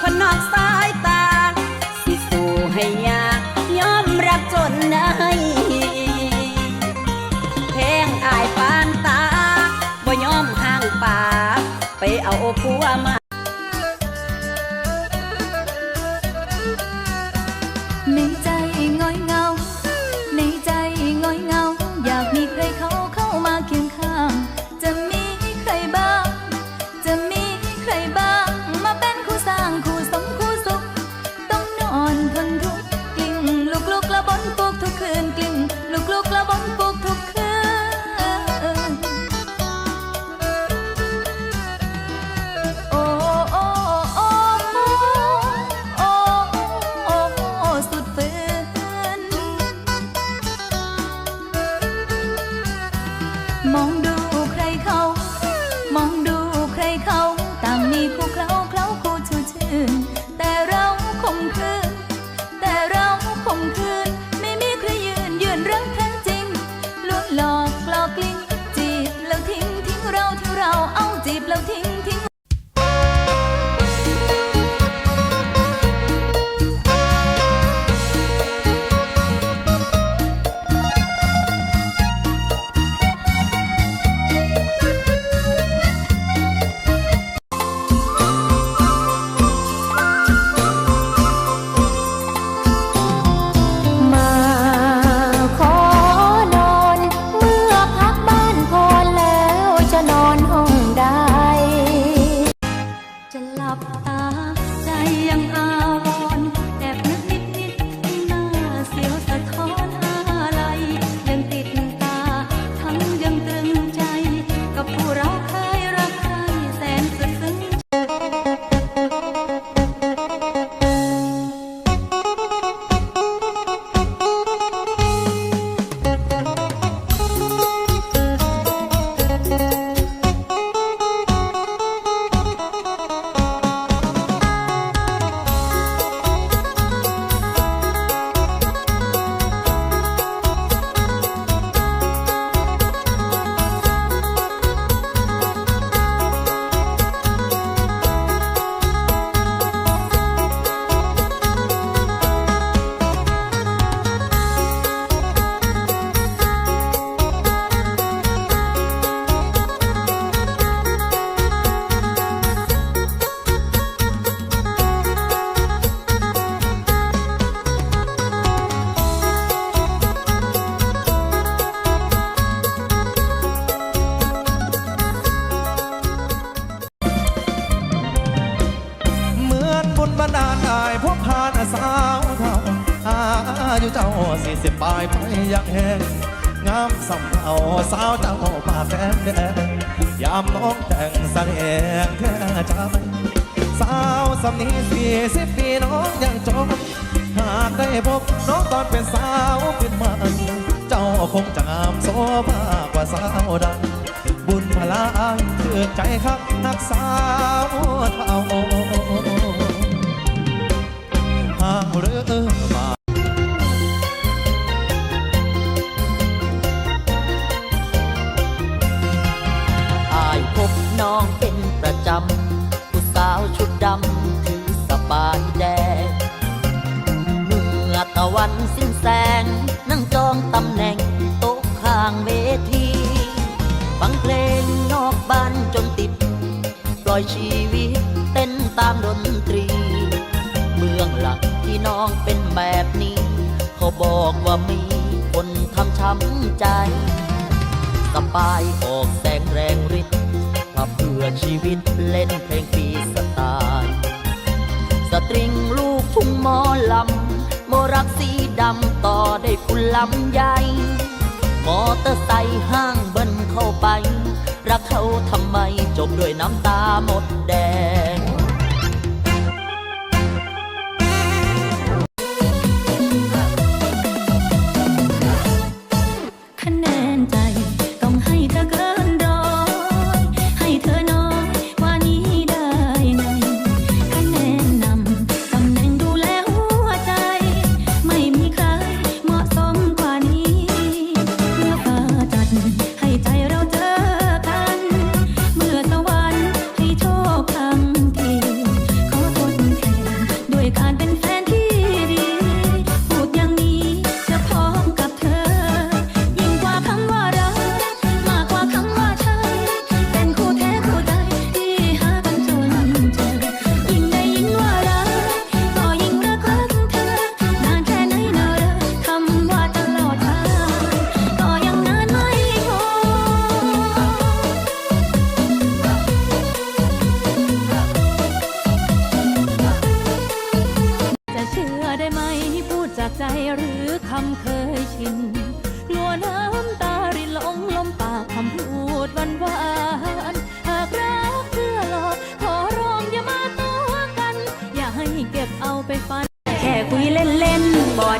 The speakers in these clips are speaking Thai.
พนอกสายตา สิสู่ให้ยากยอมรับจนได้แพงอายปานตาบ่ยอมห่างป่า ไปเอาผัวมา เจ้าสี่สิบปลายไปยังแหงงามสำเอาสาวเจ้าปากแดงแดงยามน้องแต่งแสดงแค่ใจสาวสำนีสี่สิบปีน้องยังจบหากได้พบน้องตอนเป็นสาวเป็นมันเจ้าคงจะงามโซภากว่าสาวดังบุญพลายเถือใจคักนักสาวเท่า นั่งจองตำแหน่งโต๊ะข้างเวทีฟังเพลงนอกบ้านจนติด ปล่อยชีวิตเต้นตามดนตรีเบื้องหลังที่น้องเป็นแบบนี้ เขาบอกว่ามีคนทำช้ำใจสปายออกแสงแรงฤทธิ์ถ้าเพื่อชีวิตเล่นเพลงฟรีสไตล์สตริงลูกทุ่งหมอลำโมรักสี ดำต่อได้คุณลำใหญ่ มอเตอร์ไซค์ห้างเบิ้ลเข้าไป รักเขาทำไมจบด้วยน้ำตาหมดแดง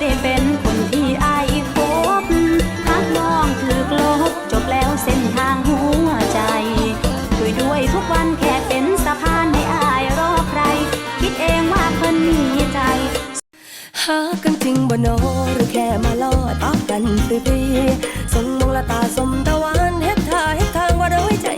ได้เป็นคนที่อายคบหักน้องถือกลบจบแล้วเส้นทางหัวใจคุยด้วยทุกวันแค่เป็นสะพานไม่อายรอใคร คิดเองว่าเพิ่นมีใจ หากันจริงบ่นอหรือแค่มาลอดออกกันฟรีๆส่งมองละตาสมตะวันเฮ็ดท่าเฮ็ดทางว่าด้วยใจ